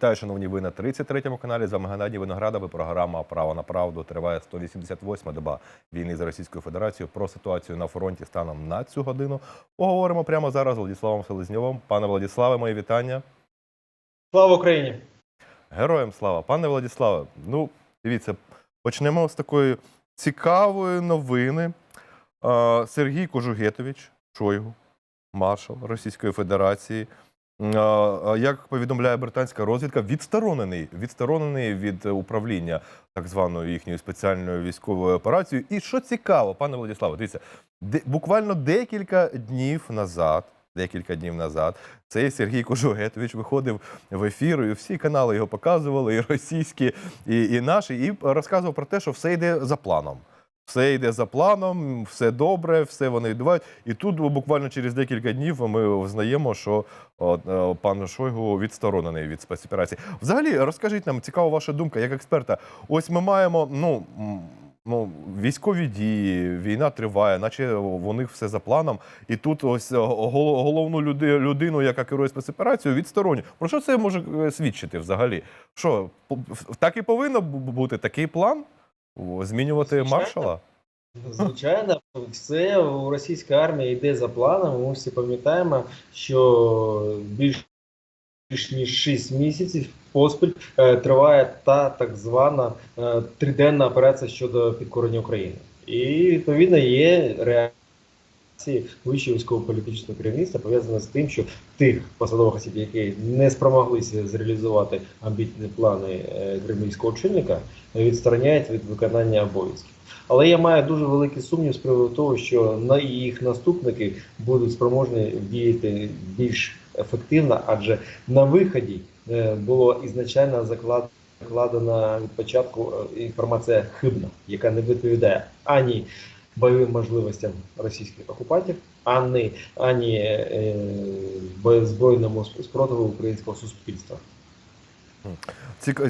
Вітаю, шановні ви на 33-му каналі. З вами Геннадій Виноградов і програма Право на правду триває 188 доба війни з Російською Федерацією. Про ситуацію на фронті станом на цю годину поговоримо прямо зараз з Владиславом Селезньовим. Пане Владиславе, мої вітання. Слава Україні! Героям слава. Пане Владиславе, ну дивіться, почнемо з такої цікавої новини. Сергій Кожугетович, Шойгу, маршал Російської Федерації. Як повідомляє британська розвідка, відсторонений, відсторонений від управління так званою їхньою спеціальною військовою операцією. І що цікаво, пане Владиславе, дивіться, буквально декілька днів назад, декілька днів назад, цей Сергій Кожугетович виходив в ефір, і всі канали його показували, і російські, і, і наші, і розказував про те, що все йде за планом. Все йде за планом, все добре, все вони відбувають. І тут буквально через декілька днів ми взнаємо, що пан Шойгу відсторонений від спецоперації. Взагалі, розкажіть нам, цікава ваша думка, як експерта. Ось ми маємо ну, ну, військові дії, війна триває, наче них все за планом. І тут ось головну людину, яка керує спецоперацією, відсторонює. Про що це може е, свідчити взагалі? Що так і повинно бути такий план? Змінювати Звичайно. маршала? Звичайно, все у російській армії йде за планом. Ми всі пам'ятаємо, що більш більш ніж 6 місяців поспіль е, триває та так звана е, триденна операція щодо підкорення України. І відповідно є реакції вищого військово-політичного керівництва пов'язане з тим, що тих посадових осіб, які не спромоглися зреалізувати амбітні плани е, кремлівського очільника, відстороняють від виконання обов'язків. Але я маю дуже великий сумнів з приводу того, що на їх наступники будуть спроможні діяти більш ефективно, адже на виході е, було ізначально заклад- закладена від початку е, інформація хибна, яка не відповідає ані бойовим можливостям російських окупантів, ані, ані е, збройному спротиву українського суспільства.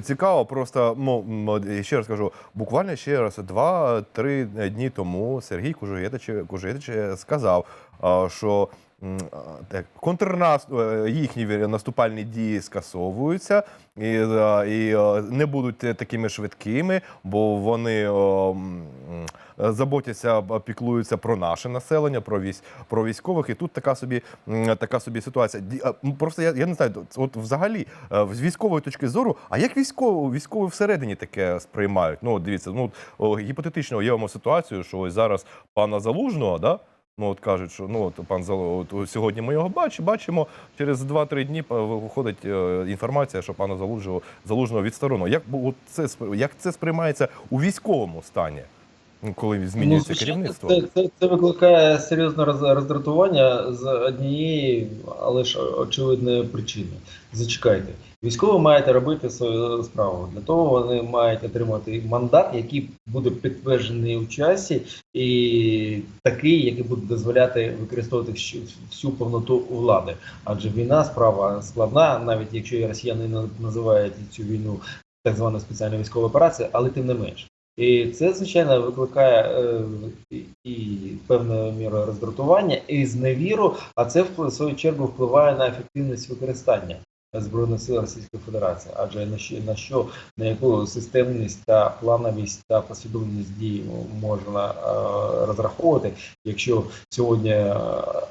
Цікаво, просто ну, ще раз кажу, буквально ще раз два-три дні тому Сергій Кужуєтич, Кужуєтич сказав, що контрнаступ, їхні наступальні дії скасовуються і, і не будуть такими швидкими, бо вони заботяться, піклуються про наше населення, про військ, про військових. І тут така собі така собі ситуація. Просто я, я не знаю, от взагалі е, з військової точки зору, а як військові, військові всередині таке сприймають? Ну, дивіться, ну гіпотетично уявимо ситуацію, що ось зараз пана Залужного, да? Ну, от кажуть, що ну от пан Зал... от, сьогодні ми його бачимо, бачимо, через 2-3 дні е, виходить е, інформація, що пана Залужного, Залужного відсторонено. Як от це як це сприймається у військовому стані, коли змінюється Ну, керівництво? Це, це, це викликає серйозне роз- роздратування з однієї, але ж очевидної причини. Зачекайте, військові мають робити свою справу. Для того вони мають отримати мандат, який буде підтверджений у часі, і такий, який буде дозволяти використовувати всю, повноту влади. Адже війна справа складна, навіть якщо росіяни називають цю війну так званою спеціальною військовою операцією, але тим не менш. І це, звичайно, викликає е, і- певною мірою роздратування, і зневіру, а це в свою чергу впливає на ефективність використання Збройних сил Російської Федерації. Адже на що, на що на яку системність та плановість та послідовність дій можна е, розраховувати, якщо сьогодні е,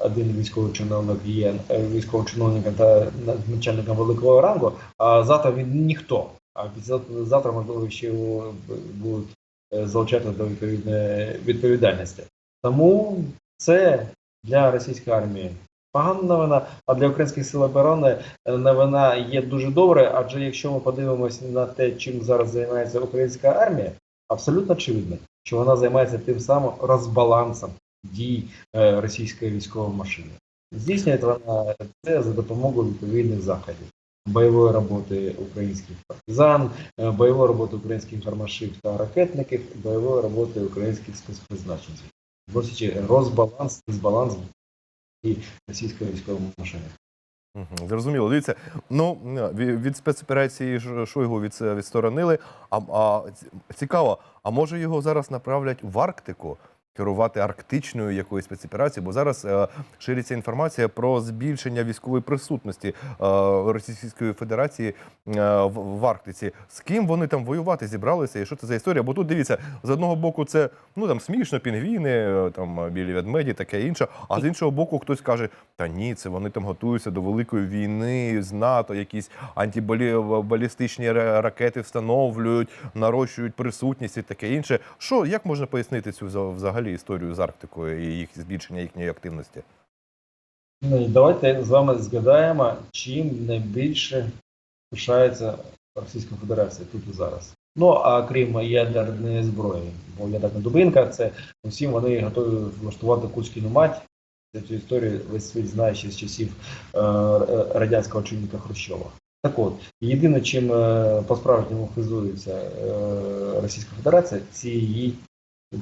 один військовий чиновник є е, військовим чиновником та начальником великого рангу, а завтра він ніхто. А завтра, можливо, ще будуть е, залучати до відповідної відповідальності. Тому це для російської армії погана новина, а для українських сил оборони е, новина є дуже добре. Адже якщо ми подивимося на те, чим зараз займається українська армія, абсолютно очевидно, що вона займається тим самим розбалансом дій е, російської військової машини. Здійснює вона це за допомогою відповідних заходів. Бойової роботи українських партизан, е, бойової роботи українських гармашів та ракетників, бойової роботи українських спецпризначенців. Досить розбаланс, дисбаланс і російської військової машини. Зрозуміло. Дивіться, ну від спецоперації Шойгу від, відсторонили. А, а цікаво, а може його зараз направлять в Арктику? Керувати арктичною якоюсь спецоперацією, бо зараз е, шириться інформація про збільшення військової присутності е, Російської Федерації е, в, Арктиці. З ким вони там воювати зібралися, і що це за історія? Бо тут дивіться, з одного боку, це ну там смішно, пінгвіни, там білі ведмеді, таке інше. А з іншого боку, хтось каже: та ні, це вони там готуються до великої війни з НАТО, якісь антибалістичні ра- ракети встановлюють, нарощують присутність і таке інше. Що як можна пояснити цю вза- взагалі історію з Арктикою і їх збільшення їхньої активності? Ну, давайте з вами згадаємо, чим найбільше пишається Російська Федерація тут і зараз. Ну а крім ядерної зброї, бо ядерна дубинка, це усім вони готові влаштувати Кузькіну мать. Цю історію весь світ знає ще з часів е, радянського очільника Хрущова. Так от, єдине, чим е, по-справжньому хизується е, Російська Федерація, це її,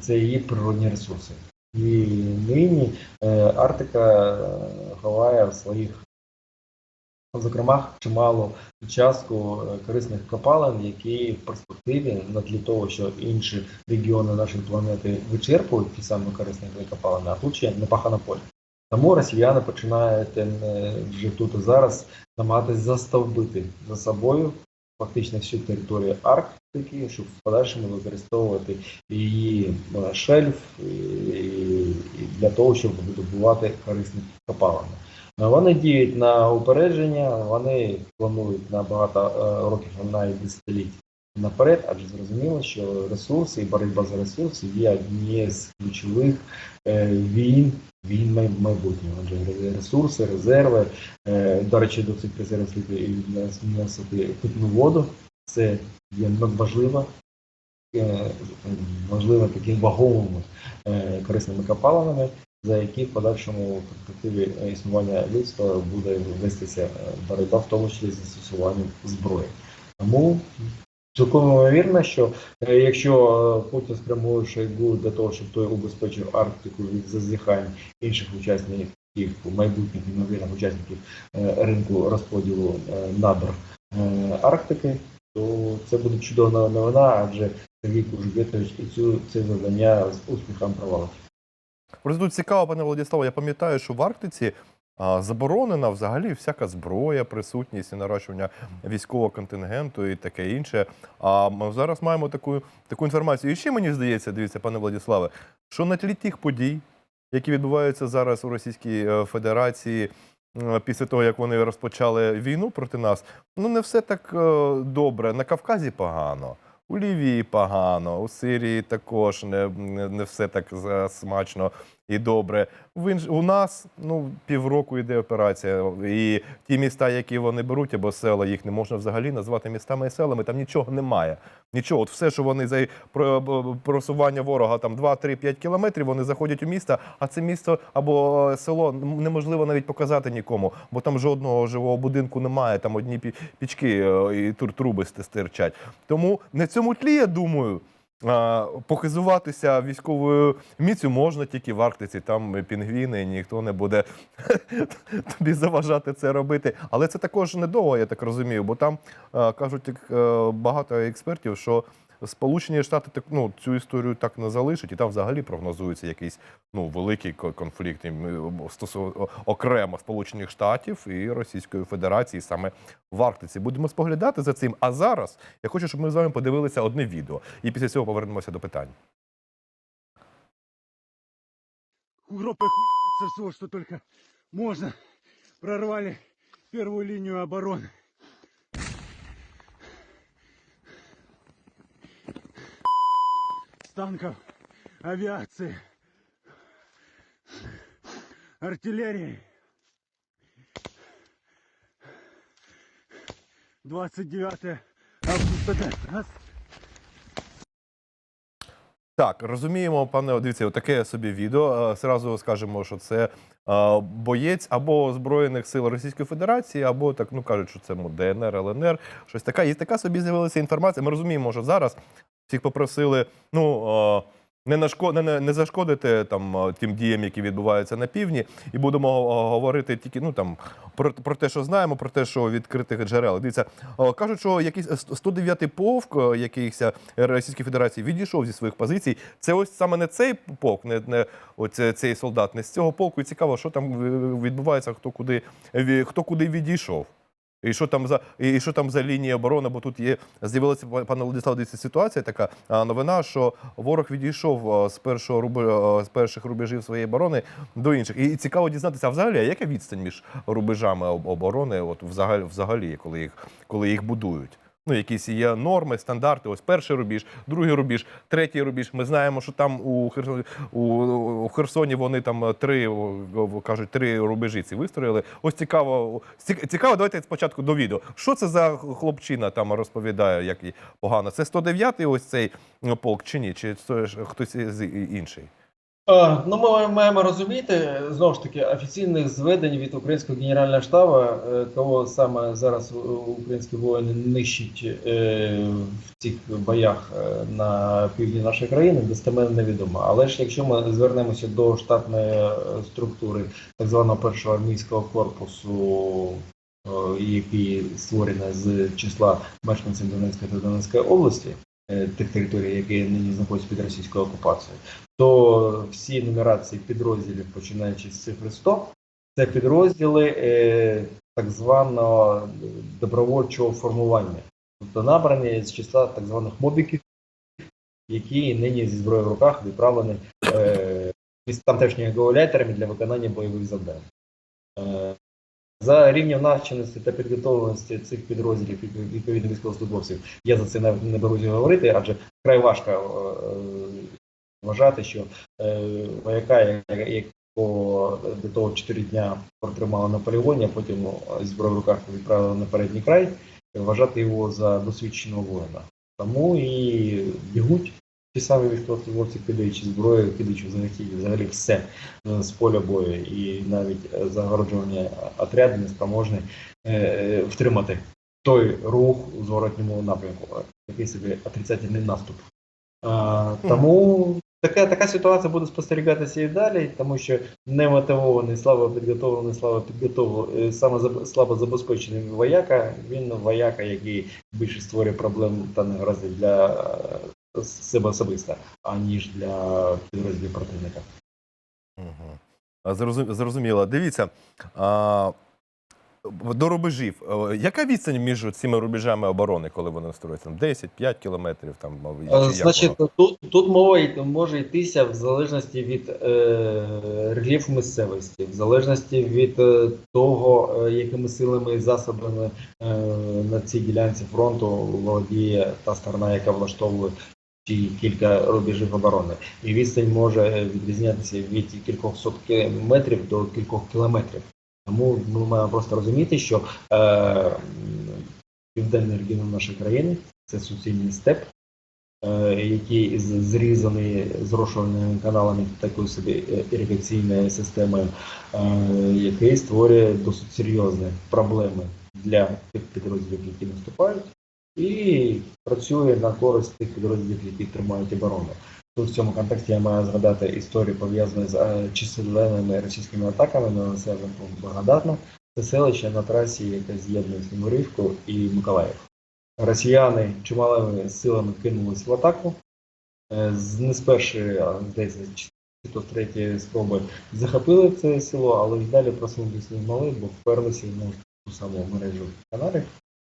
це її природні ресурси. І нині е, Арктика е, ховає в своїх, зокрема, чималу частку е, корисних копалин, які в перспективі, на тлі того, що інші регіони нашої планети вичерпують ті самі корисні копалини, а тут ще непахане поле. Тому росіяни починають вже тут і зараз намагатись застовбити за собою фактично всю територію Арктики, щоб в подальшому використовувати її е, шельф і для того, щоб видобувати корисні копалини. Е, Вони діють на упередження, вони планують на багато е, років, навіть десятиліть наперед, адже зрозуміло, що ресурси і боротьба за ресурси є однією з ключових е, війн, війн майбутнього. Адже ресурси, резерви, е, до речі, до цих резервів слід і вносити питну воду. Це є надважливо, е, важливо таким вагомими е, корисними копалинами, за які в подальшому перспективі е, існування людства буде вестися боротьба, в тому числі з застосуванням зброї. Тому цілком ймовірно, що якщо Путін спрямує Шойгу для того, щоб той убезпечив Арктику від зазіхань інших учасників майбутніх ймовірних учасників ринку розподілу надр Арктики, то це буде чудова новина, адже Сергій Кужугетович і цю це завдання з успіхом провалить. Просто тут цікаво, пане Владиславе, я пам'ятаю, що в Арктиці заборонена взагалі всяка зброя, присутність і нарощування військового контингенту і таке інше. А ми зараз маємо таку, таку інформацію. І ще мені здається, дивіться, пане Владиславе, що на тлі тих подій, які відбуваються зараз у Російській е, Федерації. Після того, як вони розпочали війну проти нас, ну не все так е, добре. На Кавказі погано, у Лівії погано, у Сирії також не, не все так смачно і добре. В інж... У нас ну, півроку йде операція, і ті міста, які вони беруть, або села, їх не можна взагалі назвати містами і селами, там нічого немає. Нічого, от все, що вони за просування ворога там 2-3-5 кілометрів, вони заходять у місто, а це місто або село неможливо навіть показати нікому, бо там жодного живого будинку немає, там одні пі- пічки е, і тур- труби стирчать. Тому на цьому тлі, я думаю, Похизуватися військовою міцю можна тільки в Арктиці. Там пінгвіни, ніхто не буде тобі заважати це робити. Але це також недовго, я так розумію, бо там кажуть е, багато експертів, що Сполучені Штати так ну цю історію так не залишать, і там взагалі прогнозується якийсь ну великий конфлікт стосовно окремо Сполучених Штатів і Російської Федерації саме в Арктиці. Будемо споглядати за цим. А зараз я хочу, щоб ми з вами подивилися одне відео, і після цього повернемося до питань. Европа все, что только можно. Прорвали первую линию обороны. Танков, авиации, артиллерии. 29 августа. Раз. Так, розуміємо, пане, дивіться, таке собі відео. Е, Зразу скажемо, що це е, боєць або Збройних сил Російської Федерації, або так ну кажуть, що це ДНР, ЛНР. Щось така. І така собі з'явилася інформація. Ми розуміємо, що зараз всіх попросили ну, не, нашко, не, не, зашкодити там тим діям, які відбуваються на півдні, і будемо говорити тільки ну там про, про те, що знаємо, про те, що відкритих джерел. Дивіться, кажуть, що якийсь 109-й полк якийсь е, Російської Федерації відійшов зі своїх позицій. Це ось саме не цей полк, не, не оце, цей солдат, не з цього полку. І цікаво, що там е, відбувається, хто куди хто куди відійшов. І що там за і що там за лінія оборони? Бо тут є з'явилася пане Владислав, дивіться, ситуація така новина, що ворог відійшов з першого руб... з перших рубежів своєї оборони до інших. І цікаво дізнатися, а взагалі, а яка відстань між рубежами об- оборони, от взагалі, взагалі, коли їх коли їх будують? Ну, якісь є норми, стандарти. Ось перший рубіж, другий рубіж, третій рубіж. Ми знаємо, що там у Херсоні, у, Херсоні вони там е, три кажуть, три рубежі ці вистроїли. Ось цікаво, ці- цікаво. Давайте спочатку до відео. Що це за хлопчина там розповідає, як і погано? Це 109-й ось цей е, полк чи ні? Чи це хтось інший? А, Ну, ми маємо розуміти знову ж таки офіційних зведень від українського генерального штабу, е, кого саме зараз українські воїни нищать е, в цих боях е, на півдні нашої країни, достеменно невідомо. Але ж якщо ми звернемося до штатної е, структури так званого першого армійського корпусу, е, який створений з числа мешканців Донецької та Донецької області, е, тих територій, які нині знаходяться під російською окупацією то всі нумерації підрозділів, починаючи з цифри 100, це підрозділи е, так званого добровольчого формування, тобто набрані з числа так званих мобіків, які нині зі зброєю в руках відправлені е, із тамтешніми гауляйтерами для виконання бойових завдань. Е, за рівнем навченості та підготовленості цих підрозділів від- відповідно військовослужбовців, я за це не беруся говорити, адже вкрай важко е, вважати, що е, вояка, якого до того 4 дня протримали на полігоні, а потім е, зі зброєю в руках відправили на передній край, вважати його за досвідченого воїна. Тому і бігуть ті самі військовослужбовці, кидаючи зброю, кидаючи взагалі, взагалі все е, з поля бою, і навіть е, загороджування отряду не спроможні е, е, втримати той рух у зворотньому напрямку, такий собі отрицательний наступ. А, тому така, така ситуація буде спостерігатися і далі, тому що немотивований, слабо підготовлений, слабо підготовлений, саме слабо забезпечений вояка, він вояка, який більше створює проблем та негоразів для себе особисто, аніж для підрозділів противника. Угу. Зрозум, зрозуміло. Дивіться. А, до рубежів. Е, Яка відстань між цими рубежами оборони, коли вони строються? 10, 5 кілометрів? Там, як Е, воно? Значить, тут, тут мова може йтися в залежності від е, рельєфу місцевості, в залежності від е, того, е, якими силами і засобами е, на цій ділянці фронту володіє та сторона, яка влаштовує ті кілька рубежів оборони. І відстань може відрізнятися від кількох сот метрів до кількох кілометрів. Тому ми маємо просто розуміти, що е, південний регіон нашої країни це суцільний степ, е, який зрізаний зрошувальними каналами такою собі е, іригаційною системою, е, який створює досить серйозні проблеми для тих підрозділів, які наступають, і працює на користь тих підрозділів, які тримають оборону. Тут в цьому контексті я маю згадати історію пов'язану з е, численними російськими атаками на населений пункт Благодатна. Це селище на трасі, яке з'єднує Снігурівку і Миколаїв. Росіяни чималими силами кинулись в атаку. Е, не з першої, чи то з третьої спроби захопили це село, але й далі просунулися не могли, бо вперлися ну, в ту саму мережу каналів,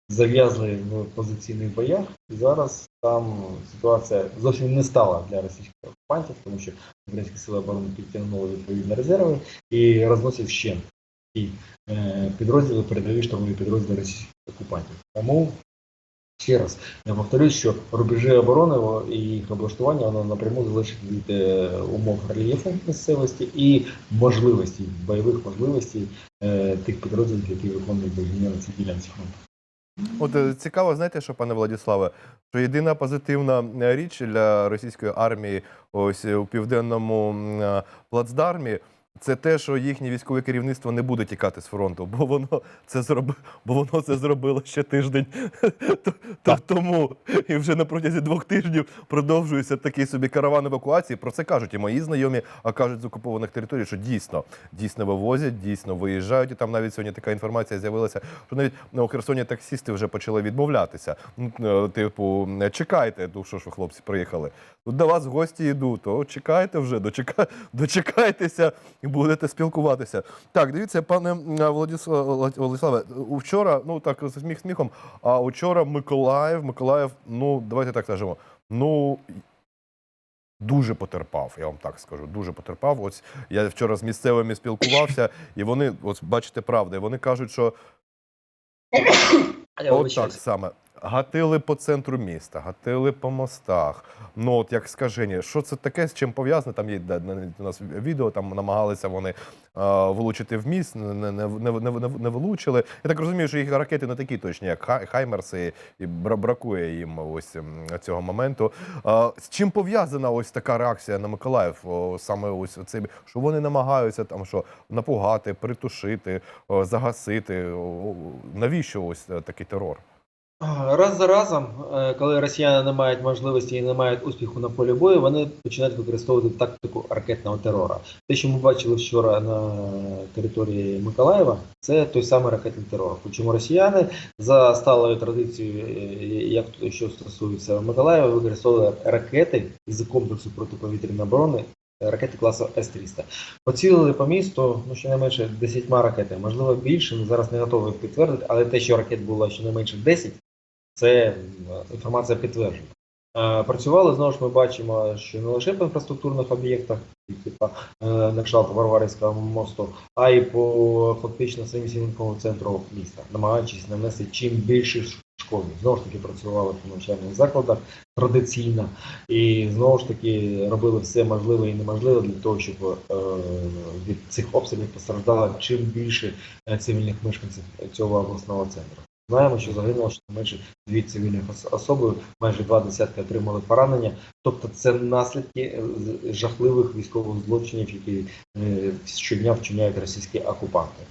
зав'язли в позиційних боях, і зараз там ситуація зовсім не стала для російських окупантів, тому що українські сили оборони підтягнули відповідні резерви і розносять вщент ті е, підрозділи, передові штурмові підрозділи російських окупантів. Тому ще раз я повторюсь, що рубежі оборони і їх облаштування воно напряму залежить від е, умов рельєфу місцевості і можливостей, бойових можливостей е, тих підрозділів, які виконують бойові на цій ділянці фронту. От е, цікаво, знаєте, що, пане Владиславе, що єдина позитивна е, річ для російської армії ось е, у південному плацдармі це те, що їхнє військове керівництво не буде тікати з фронту, бо воно це зроби, бо воно це зробило ще тиждень тому. І вже на протязі двох тижнів продовжується такий собі караван евакуації. Про це кажуть і мої знайомі, а кажуть з окупованих територій, що дійсно дійсно вивозять, дійсно виїжджають. І там навіть сьогодні така інформація з'явилася, що навіть на Херсоні таксісти вже почали відмовлятися. Ну, е, Типу, чекайте, ну що ж ви, хлопці, приїхали. Тут до вас гості йдуть, то чекайте вже, дочека... дочекайтеся і будете спілкуватися. Так, дивіться, пане м, Владиславе, вчора, ну так, сміх сміхом, а вчора Миколаїв, Миколаїв, ну, давайте так скажемо, ну. Дуже потерпав, я вам так скажу. Дуже потерпав. Ось я вчора з місцевими спілкувався, і вони, ось бачите, правда, і вони кажуть, що От так саме. Гатили по центру міста, гатили по мостах. Ну от як скажені, що це таке, з чим пов'язане? Там є у нас відео, там намагалися вони а, влучити в міст, не, не, не, не, не, влучили. Я так розумію, що їх ракети не такі точні, як Хаймерси, і бракує їм ось цього моменту. З чим пов'язана ось така реакція на Миколаїв? Саме ось цим, що вони намагаються там що напугати, притушити, загасити. Навіщо ось е, такий терор? Раз за разом, е, коли росіяни не мають можливості і не мають успіху на полі бою, вони починають використовувати тактику ракетного терору. Те, що ми бачили вчора на території Миколаєва, це той самий ракетний терор. Причому росіяни за сталою традицією, е, як що стосується Миколаєва, використовували ракети із комплексу протиповітряної оборони. е, Ракети класу С-300. Поцілили по місту ну, щонайменше 10 ракетами, можливо більше, ну, зараз не готовий підтвердити, але те, що ракет було щонайменше 10, це інформація підтверджена. Е, Працювали знову ж ми бачимо, що не лише по інфраструктурних об'єктах, типу е, на кшталт Варварівського мосту, а й по фактично самісінькому центру міста, намагаючись нанести чим більше шкоди. Знову ж таки працювали по навчальних закладах традиційно, і знову ж таки робили все можливе і неможливе для того, щоб е, від цих обстрілів постраждало чим більше е, цивільних мешканців цього обласного центру. Знаємо, що загинуло щонайменше дві цивільних особи, майже два десятки отримали поранення. Тобто це наслідки е, жахливих військових злочинів, які е, щодня вчиняють російські окупанти.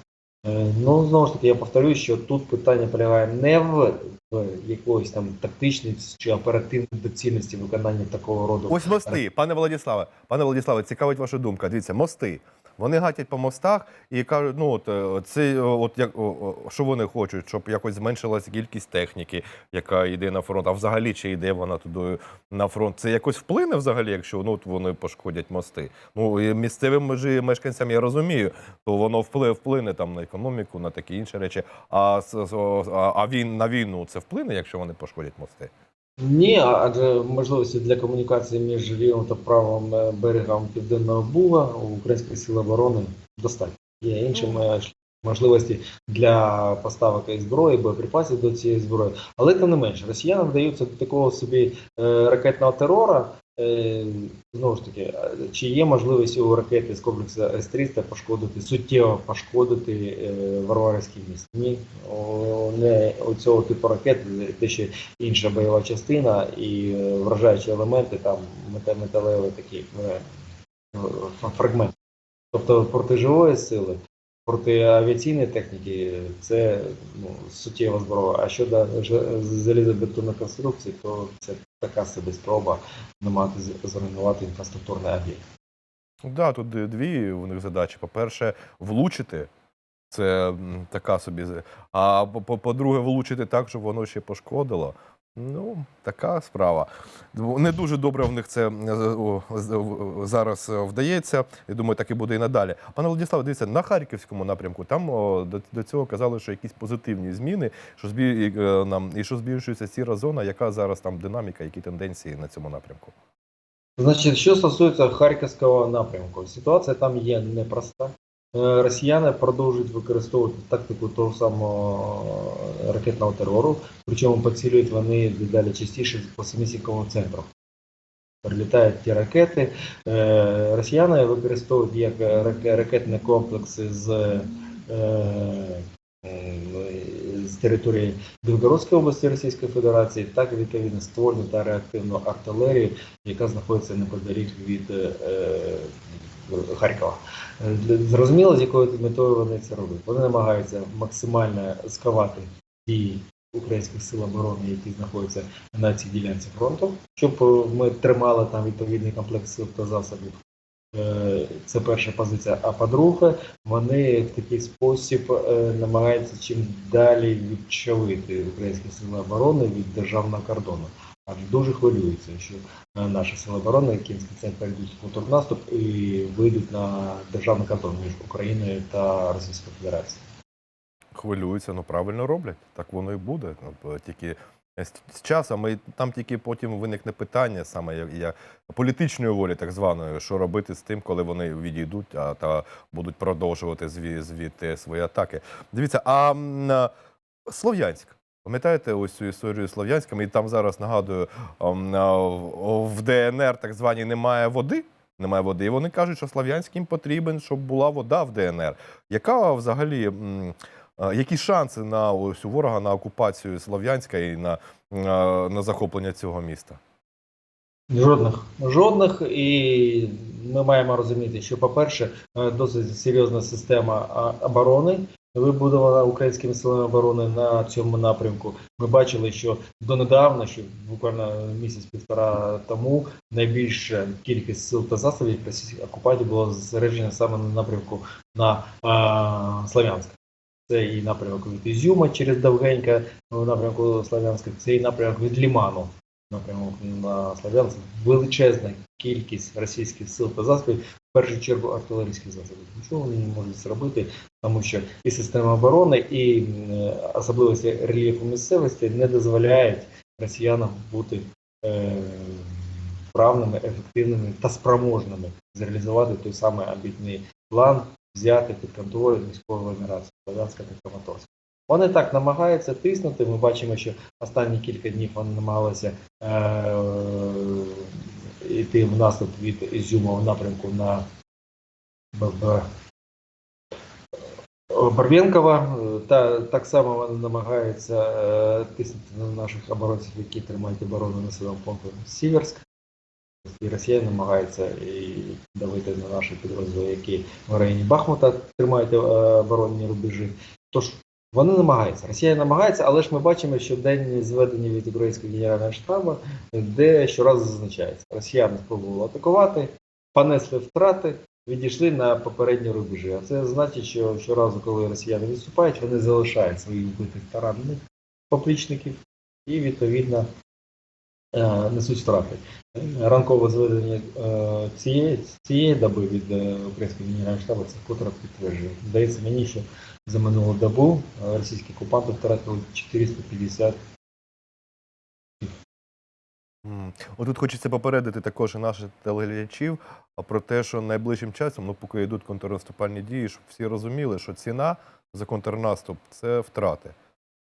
Е, Ну, знову ж таки, я повторюю, що тут питання полягає не в, в якоїсь там тактичній чи оперативній доцільності виконання такого роду Ось мости, пане Владіславе, пане Владіславе, цікавить ваша думка. Дивіться, мости. Вони гатять по мостах і кажуть, ну от е, це е, от як що вони хочуть, щоб якось зменшилася кількість техніки, яка йде на фронт. А взагалі чи йде вона туди на фронт? Це якось вплине взагалі, якщо ну от вони пошкодять мости. Ну і місцевим же мешканцям я розумію, то воно вплине, вплине там на економіку, на такі інші речі. А, а, а він на війну це вплине, якщо вони пошкодять мости? Ні, адже можливості для комунікації між лівим та правим е, берегом Південного Буга у українських сил оборони достатньо. Є інші можливості для поставок зброї, боєприпасів до цієї зброї. Але тим не менше, росіяни вдаються до такого собі е, ракетного терора. Е, Знову ж таки, чи є можливість у ракети з комплексу С-300 пошкодити, суттєво пошкодити Варварівський міст? Ні, не у цього типу ракет, те, що інша бойова частина і е, вражаючі елементи, там металеві такі е, фрагменти. Тобто проти живої сили, проти авіаційної техніки це ну, суттєва зброя. А щодо залізобетонної конструкції, то це така собі спроба намагатися зруйнувати інфраструктурний об'єкт. Ну Да, тут дві у них задачі. По-перше, влучити. Це така собі. А по- по- по-друге, влучити так, щоб воно ще пошкодило. Ну, така справа. Не дуже добре в них це зараз е, вдається. Я думаю, так і буде і надалі. Пане Владиславе, дивіться, на харківському напрямку там до, до цього казали, що якісь позитивні зміни, що збі, е, нам, і що збільшується сіра зона, яка зараз там динаміка, які тенденції на цьому напрямку. Значить, що стосується Харківського напрямку, ситуація там є непроста. Е, Росіяни продовжують використовувати тактику того самого е, ракетного терору, причому поцілюють вони дедалі частіше по самісінькому центру. Прилітають ті ракети. Е, Росіяни використовують як раке- ракетні комплекси з, з території Білгородської області Російської Федерації, так і відповідно ствольну та реактивну артилерію, яка знаходиться неподалік від Харкова. Е, Зрозуміло, з якою метою вони це роблять. Вони намагаються максимально сховати дії українських сил оборони, які знаходяться на цій ділянці фронту, щоб е, ми тримали там відповідний комплекс сил та засобів. Е, Це перша позиція. А по-друге, вони в такий спосіб намагаються чим далі відчавити українські сили оборони від державного кордону. Дуже хвилюються, що е, наші сили оборони кінський центр перейдуть контрнаступ і вийдуть на державний кордон між Україною та Російською Федерацією. Хвилюються, ну правильно роблять. Так воно і буде. Ну, тільки з, з часом і там тільки потім виникне питання саме як, як політичної волі, так званої, що робити з тим, коли вони відійдуть, а та будуть продовжувати зві, звідти свої атаки. Дивіться, а, Слов'янськ. Пам'ятаєте ось цю історію Слов'янська? Ми там зараз нагадую, в ДНР так званій немає води. Немає води. І вони кажуть, що Слов'янськ їм потрібен, щоб була вода в ДНР. Яка взагалі які шанси на ось у ворога на окупацію Слов'янська і на, на, на захоплення цього міста? Жодних. Жодних, і ми маємо розуміти, що, по-перше, е, досить серйозна система оборони вибудована українськими силами оборони на цьому напрямку. Ми бачили, що донедавна, що буквально місяць-півтора тому, найбільша кількість сил та засобів російських окупантів було зосереджено саме на напрямку на а, Слов'янськ. Це і напрямок від Ізюма через Довгенька в напрямку Слов'янська, це і напрямок від Ліману напрямок на Слов'янськ. Величезна кількість російських сил та засобів, в першу чергу артилерійських засобів. Нічого вони не можуть зробити, тому що і система оборони, і особливості рельєфу місцевості не дозволяють росіянам бути е, вправними, ефективними та спроможними зреалізувати той самий амбітний план взяти під контроль військової операції Слов'янська та Краматорська. Вони так намагаються тиснути. Ми бачимо, що останні кілька днів вони намагалися е, йти в наступ від Ізюма в напрямку на Б- Б- Барвінкова. Е, Та так само вони намагаються е, тиснути на наших оборонців, які тримають оборону на населеного пункту Сіверськ. І Росія намагається і давити на наші підрозділи, які в районі Бахмута тримають е, оборонні рубежі. Тож вони намагаються. Росія намагається, але ж ми бачимо, що денні зведення від українського генерального штабу, де щоразу зазначається, росіяни спробували атакувати, понесли втрати, відійшли на попередні рубежі. А це значить, що щоразу, коли росіяни відступають, вони залишають своїх вбитих та ранених поплічників і відповідно е, несуть втрати. Ранкове зведення е, цієї, цієї доби від е, українського генерального штабу це вкотре підтверджує. Здається мені, що за минулу добу російські окупанти втратили 450 М. Отут хочеться попередити також і наших телеглядачів про те, що найближчим часом, ну поки йдуть контрнаступальні дії, щоб всі розуміли, що ціна за контрнаступ це втрати.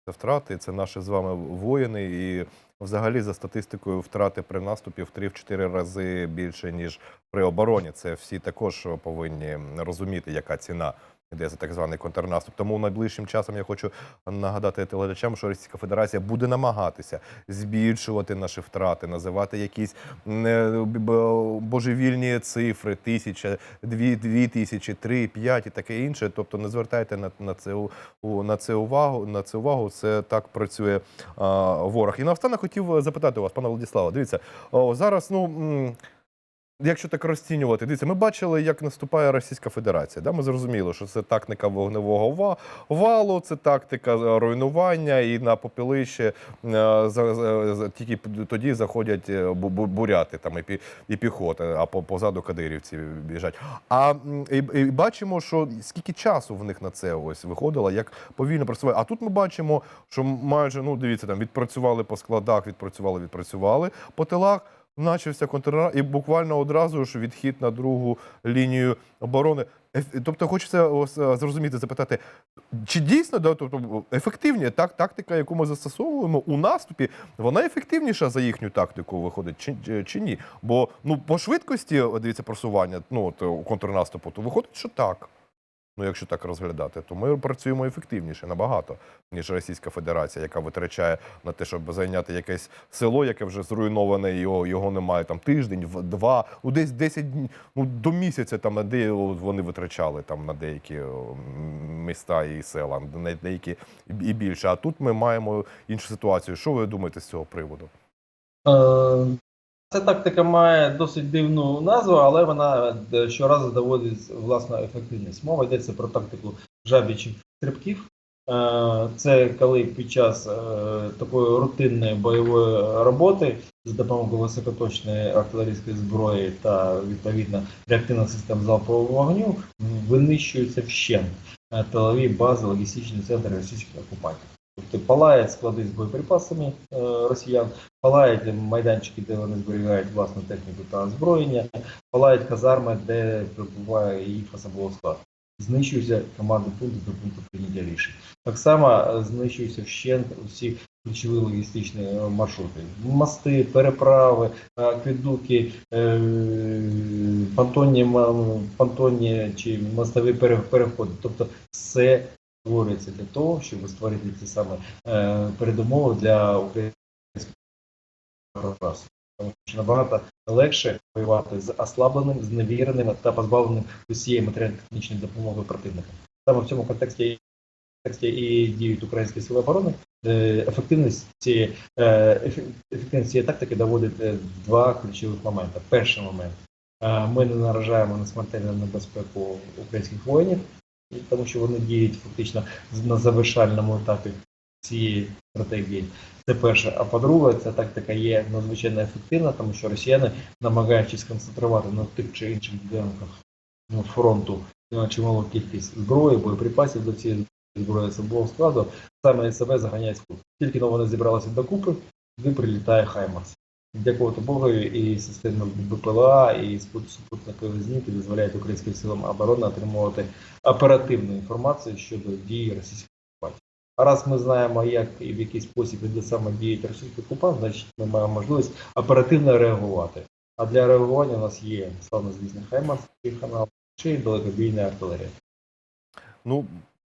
Це втрати, це наші з вами воїни. І взагалі за статистикою втрати при наступі в 3-4 рази більше, ніж при обороні. Це всі також повинні розуміти, яка ціна йде за так званий контрнаступ. Тому найближчим часом я хочу нагадати телеглядачам, що Російська Федерація буде намагатися збільшувати наші втрати, називати якісь е, божевільні цифри, тисяча, дві, дві тисячі, три, п'ять і таке інше. Тобто не звертайте на, на це на це увагу. На це увагу. Це так працює а, ворог. І наостанок хотів запитати у вас, пане Владиславе, дивіться, о, зараз, ну. Якщо так розцінювати, дивіться, ми бачили, як наступає Російська Федерація. Да? Ми зрозуміли, що це тактика вогневого валу, це тактика руйнування, і на попілище е, тільки тоді заходять е, бу- бу- буряти там, і, пі, і піхота, а позаду кадирівці біжать. А і, і бачимо, що скільки часу в них на це ось виходило, як повільно працювали. А тут ми бачимо, що майже ну дивіться, там відпрацювали по складах, відпрацювали, відпрацювали по тилах. Начався контрнаступ, і буквально одразу ж відхід на другу лінію оборони. Тобто, хочеться е, зрозуміти, запитати, чи дійсно да, тобто, ефективні так, тактика, яку ми застосовуємо у наступі, вона ефективніша за їхню тактику виходить, чи, чи- ні? Бо ну по швидкості дивіться просування ну от контрнаступу, то виходить, що так. Ну, якщо так розглядати, то ми працюємо ефективніше набагато, ніж Російська Федерація, яка витрачає на те, щоб зайняти якесь село, яке вже зруйноване, його, його немає там тиждень, два, ну десь 10 днів, ну до місяця там де вони витрачали там на деякі міста і села, на деякі і і більше. А тут ми маємо іншу ситуацію. Що ви думаєте з цього приводу? Ця тактика має досить дивну назву, але вона е, щоразу доводить власну ефективність. Мова йдеться про тактику жабічих стрибків. Е, Це коли під час е, такої рутинної бойової роботи за допомогою високоточної артилерійської зброї та відповідно реактивних систем залпового вогню винищуються вщент тилові бази, логістичні центри російських окупантів. Тобто палають склади з боєприпасами е, росіян, палають майданчики, де вони зберігають власну техніку та озброєння, палають казарми, де перебуває їх особовий склад. Знищуються командні пункти до пункту прийняття рішень. Так само е, знищуються вщент усі ключові логістичні е, маршрути. Мости, переправи, акведуки, понтонні, понтонні чи мостові пере- переходи. Тобто все створюється для того, щоб створити ці саме е, передумови для українського громадянства. Тому що набагато легше воювати з ослабленим, зневіреним та позбавленим усієї матеріально-технічної допомоги противника. Саме в цьому контексті, і діють українські сили оборони. Е, Ефективність цієї, е, ефективність цієї тактики доводить два ключових моменти. Перший момент. Ми не наражаємо на смертельну небезпеку українських воїнів, тому що вони діють фактично на завершальному етапі цієї стратегії. Це перше. А по-друге, ця тактика є надзвичайно ефективна, тому що росіяни, намагаючись сконцентрувати на тих чи інших ділянках ну, фронту чималу кількість зброї, боєприпасів до цієї зброї особового складу, саме себе заганяють в кут. Тільки но вони зібралися докупи, туди прилітає Хаймарс. Дякувати Богу, і система БПЛА, і супутникові знімки дозволяють українським силам оборони отримувати оперативну інформацію щодо дії російських окупантів. А раз ми знаємо, як і в який спосіб і де саме діють російські окупанти, значить ми маємо можливість оперативно реагувати. А для реагування у нас є славнозвісний Хаймарс, канал, чи далекобійна артилерія. Ну,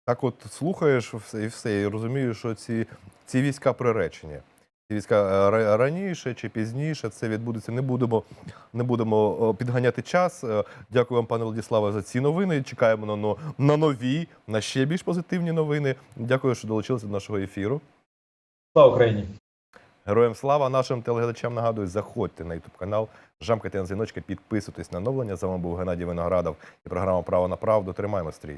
так от слухаєш все і все, і розумієш, що ці, ці війська приречені. Війська е, раніше чи пізніше це відбудеться. Не будемо, не будемо підганяти час. Е, Дякую вам, пане Владиславе, за ці новини. Чекаємо на, на нові, на ще більш позитивні новини. Дякую, що долучилися до нашого ефіру. Слава Україні! Героям слава нашим телеглядачам нагадую, заходьте на ютуб канал, жамкайте на дзвіночки, підписуйтесь на оновлення. З вами був Геннадій Виноградов і програма Право на правду. Тримаємо стрій.